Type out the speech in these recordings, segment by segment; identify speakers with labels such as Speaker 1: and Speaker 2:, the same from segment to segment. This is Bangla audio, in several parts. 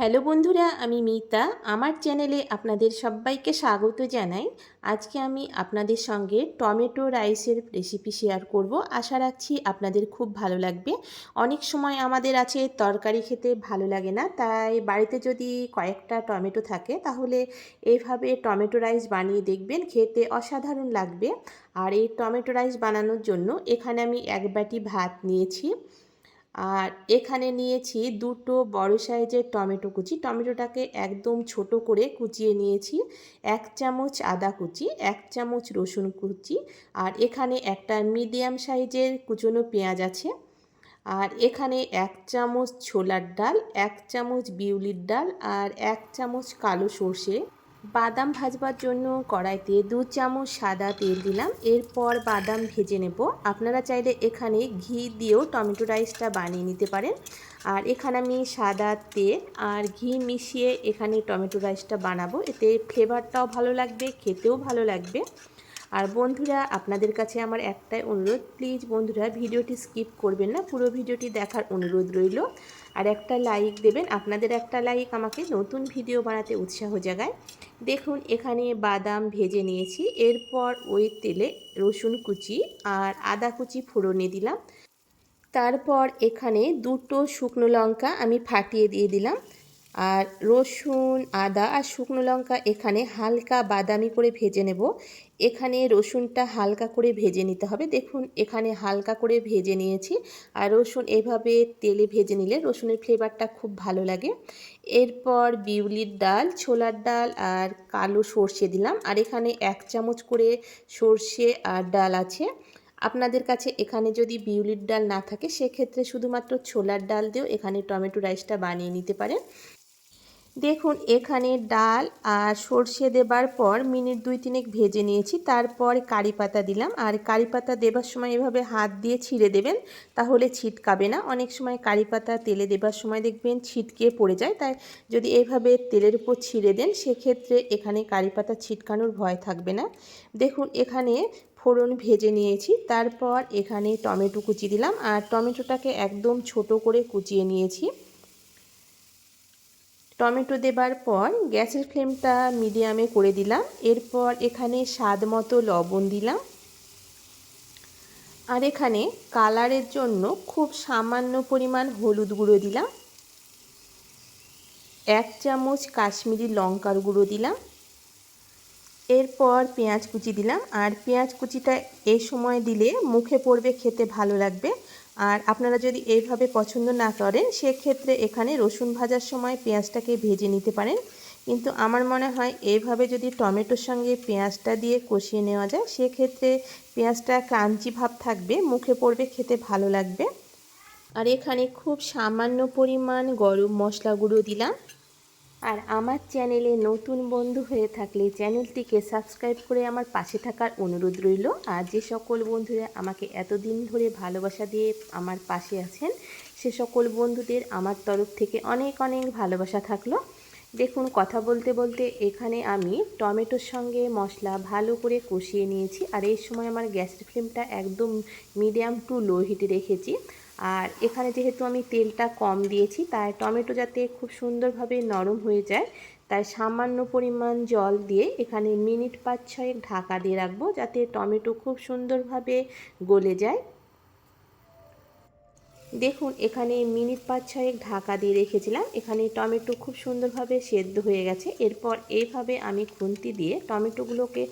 Speaker 1: হ্যালো বন্ধুরা, আমি মিতা। আমার চ্যানেলে আপনাদের সবাইকে স্বাগত জানাই। আজকে আমি আপনাদের সঙ্গে টমেটো রাইসের রেসিপি শেয়ার করব। আশা রাখছি আপনাদের খুব ভালো লাগবে। অনেক সময় আমাদের আছে তরকারি খেতে ভালো লাগে না, তাই বাড়িতে যদি কয়েকটা টমেটো থাকে, তাহলে এইভাবে টমেটো রাইস বানিয়ে দেখবেন, খেতে অসাধারণ লাগবে। আর এই টমেটো রাইস বানানোর জন্য এখানে আমি এক বাটি ভাত নিয়েছি। আর এখানে নিয়েছি দুটো বড় সাইজের টমেটো কুচি। টমেটোটাকে একদম ছোট করে কুচিয়ে নিয়েছি। এক চামচ আদা কুচি, এক চামচ রসুন কুচি আর এখানে একটা মিডিয়াম সাইজের কুচনো পেঁয়াজ আছে। আর এখানে এক চামচ ছোলার ডাল, এক চামচ বিউলির ডাল আর এক চামচ কালো সর্ষে। বাদাম ভাজবার জন্য কড়াইতে দু চামচ সাদা তেল দিলাম। এরপর বাদাম ভেজে নেব। আপনারা চাইলে এখানে ঘি দিয়েও টমেটো রাইসটা বানিয়ে নিতে পারেন। আর এখানে আমি সাদা তেল আর ঘি মিশিয়ে এখানে টমেটো রাইসটা বানাবো। এতে ফ্লেভারটাও ভালো লাগবে, খেতেও ভালো লাগবে। আর বন্ধুরা, আপনাদের কাছে আমার একটাই অনুরোধ প্লিজ বন্ধুরা, ভিডিওটি স্কিপ করবেন না, পুরো ভিডিওটি দেখার অনুরোধ রইল। আর একটা লাইক দেবেন, আপনাদের একটা লাইক আমাকে নতুন ভিডিও বানাতে উৎসাহ জাগায়। দেখুন, এখানে বাদাম ভেজে নিয়েছি, এরপর ওই তেলে রসুন কুচি আর আদা কুচি ফোড়নে দিলাম। তারপর এখানে দুটো শুকনো লঙ্কা আমি ফাটিয়ে দিয়ে দিলাম। আর রসুন, আদা আর শুকনো লঙ্কা এখানে হালকা বাদামি করে ভেজে নেব। এখানে রসুনটা হালকা করে ভেজে নিতে হবে। দেখুন, এখানে হালকা করে ভেজে নিয়েছি। আর রসুন এভাবে তেলে ভেজে নিলে রসুনের ফ্লেভারটা খুব ভালো লাগে। এরপর বিউলির ডাল, ছোলার ডাল আর কালো সর্ষে দিলাম। আর এখানে এক চামচ করে সর্ষে আর ডাল আছে। আপনাদের কাছে এখানে যদি বিউলির ডাল না থাকে, সেক্ষেত্রে শুধুমাত্র ছোলার ডাল দিয়েও এখানে টমেটো রাইসটা বানিয়ে নিতে পারেন। দেখুন, এখানে ডাল আর সর্ষে দেবার পর মিনিট দুই তিনেক ভেজে নিয়েছি। তারপর কারি পাতা দিলাম। আর কারি পাতা দেবার সময় এভাবে হাত দিয়ে ছিঁড়ে দেবেন, তাহলে ছিটকাবে না। অনেক সময় কারি পাতা তেলে দেবার সময় দেখবেন ছিটকে পড়ে যায়। তাই যদি এভাবে তেলের উপর ছিঁড়ে দেন, সেক্ষেত্রে এখানে কারি পাতা ছিটকানোর ভয় থাকবে না। দেখুন, এখানে ফোড়ন ভেজে নিয়েছি। তারপর এখানে টমেটো কুচি দিলাম। আর টমেটোটাকে একদম ছোট করে কুচিয়ে নিয়েছি। টমেটো দেবার পর গ্যাসের ফ্লেমটা মিডিয়ামে করে দিলাম। এরপর এখানে স্বাদ মতো লবণ দিলাম। আর এখানে কালারের জন্য খুব সামান্য পরিমাণ হলুদ গুঁড়ো দিলাম। এক চামচ কাশ্মীরি লঙ্কার গুঁড়ো দিলাম। এরপর পেঁয়াজ কুচি দিলাম। আর পেঁয়াজ কুচিটা এই সময় দিলে মুখে পড়বে, খেতে ভালো লাগবে। আর আপনারা যদি এইভাবে পছন্দ না করেন, সেক্ষেত্রে এখানে রসুন ভাজার সময় পেঁয়াজটাকে ভেজে নিতে পারেন। কিন্তু আমার মনে হয় এইভাবে যদি টমেটোর সঙ্গে পেঁয়াজটা দিয়ে কষিয়ে নেওয়া যায়, সেক্ষেত্রে পেঁয়াজটা ক্রাঞ্চি ভাব থাকবে, মুখে পড়বে, খেতে ভালো লাগবে। আর এখানে খুব সামান্য পরিমাণ গরম মশলা গুঁড়ো দিলাম। আর আমার চ্যানেলে নতুন বন্ধু হয়ে থাকলে চ্যানেলটিকে সাবস্ক্রাইব করে আমার পাশে থাকার অনুরোধ রইল। আর যে সকল বন্ধুরা আমাকে এতদিন ধরে ভালোবাসা দিয়ে আমার পাশে আছেন, সে সকল বন্ধুদের আমার তরফ থেকে অনেক অনেক ভালোবাসা থাকল। দেখুন, কথা বলতে বলতে এখানে আমি টমেটোর সঙ্গে মশলা ভালো করে কষিয়ে নিয়েছি। আর এই সময় আমার গ্যাসের ফ্লেমটা একদম মিডিয়াম টু লো হিটে রেখেছি। আর এখানে যেহেতু আমি তেলটা কম দিয়েছি, তাই টমেটো যাতে খুব সুন্দরভাবে নরম হয়ে যায়, তাই সামান্য পরিমাণ জল দিয়ে এখানে মিনিট পাঁচ ছয়েক ঢাকা দিয়ে রাখব যাতে টমেটো খুব সুন্দরভাবে গলে যায়। দেখুন, এখানে মিনিট পাঁচ ছয়েক ঢাকা দিয়ে রেখেছিলাম, এখানে টমেটো খুব সুন্দরভাবে সেদ্ধ হয়ে গেছে। এরপর এইভাবে আমি খুন্তি দিয়ে টমেটোগুলোকে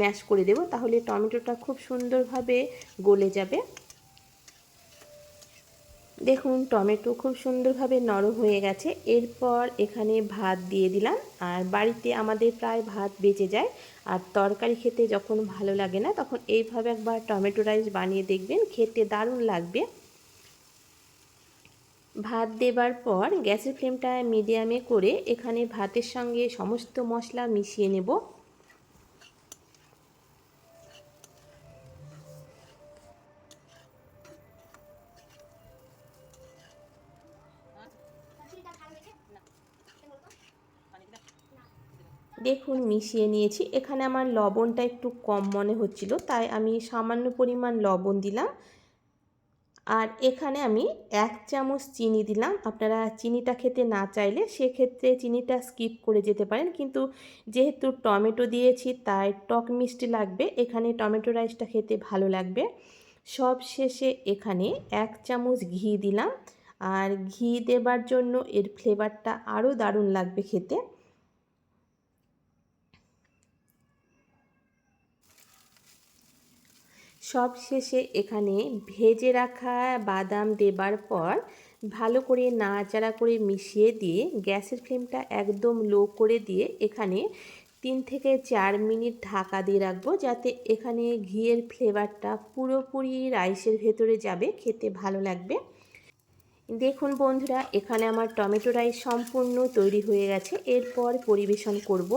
Speaker 1: ম্যাশ করে দেব, তাহলে টমেটোটা খুব সুন্দরভাবে গলে যাবে। দেখুন, টমেটো খুব সুন্দরভাবে নরম হয়ে গেছে। এরপর এখানে ভাত দিয়ে দিলাম। আর বাড়িতে আমাদের প্রায় ভাত বেঁচে যায়। আর তরকারি খেতে যখন ভালো লাগে না, তখন এইভাবে একবার টমেটো রাইস বানিয়ে দেখবেন, খেতে দারুণ লাগবে। ভাত দেবার পর গ্যাসের ফ্লেমটা মিডিয়ামে করে এখানে ভাতের সঙ্গে সমস্ত মশলা মিশিয়ে নেব। দেখুন, মিশিয়ে নিয়েছি। এখানে আমার লবণটা একটু কম মনে হচ্ছিল, তাই আমি সামান্য পরিমাণ লবণ দিলাম। আর এখানে আমি এক চামচ চিনি দিলাম। আপনারা চিনিটা খেতে না চাইলে সেক্ষেত্রে চিনিটা স্কিপ করে যেতে পারেন। কিন্তু যেহেতু টমেটো দিয়েছি, তাই টক মিষ্টি লাগবে। এখানে টমেটো রাইসটা খেতে ভালো লাগবে। সব শেষে এখানে এক চামচ ঘি দিলাম। আর ঘি দেবার জন্য এর ফ্লেভারটা আরও দারুণ লাগবে খেতে। সব শেষে এখানে ভেজে রাখা বাদাম দেবার পর ভালো করে নাড়াচাড়া করে মিশিয়ে দিয়ে গ্যাসের ফ্লেমটা একদম লো করে দিয়ে এখানে তিন থেকে চার মিনিট ঢাকা দিয়ে রাখব যাতে এখানে ঘিয়ের ফ্লেভারটা পুরোপুরি রাইসের ভেতরে যাবে, খেতে ভালো লাগবে। দেখুন বন্ধুরা, এখানে আমার টমেটো রাইস সম্পূর্ণ তৈরি হয়ে গেছে। এরপর পরিবেশন করব।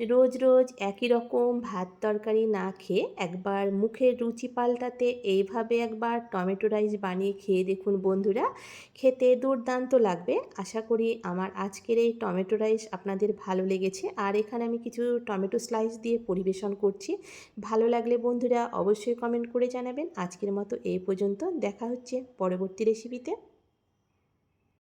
Speaker 1: রোজ রোজ একই রকম ভাত তরকারি না খেয়ে একবার মুখের রুচি পাল্টাতে এইভাবে একবার টমেটো রাইস বানিয়ে খেয়ে দেখুন বন্ধুরা। খেতে দুর্দান্ত লাগবে। আশা করি আমার আজকের এই টমেটো রাইস আপনাদের ভালো লেগেছে। আর এখানে আমি কিছু টমেটো স্লাইস দিয়ে পরিবেশন করছি। ভালো লাগলে বন্ধুরা অবশ্যই কমেন্ট করে জানাবেন। আজকের মতো এই পর্যন্ত। দেখা হচ্ছে পরবর্তী রেসিপিতে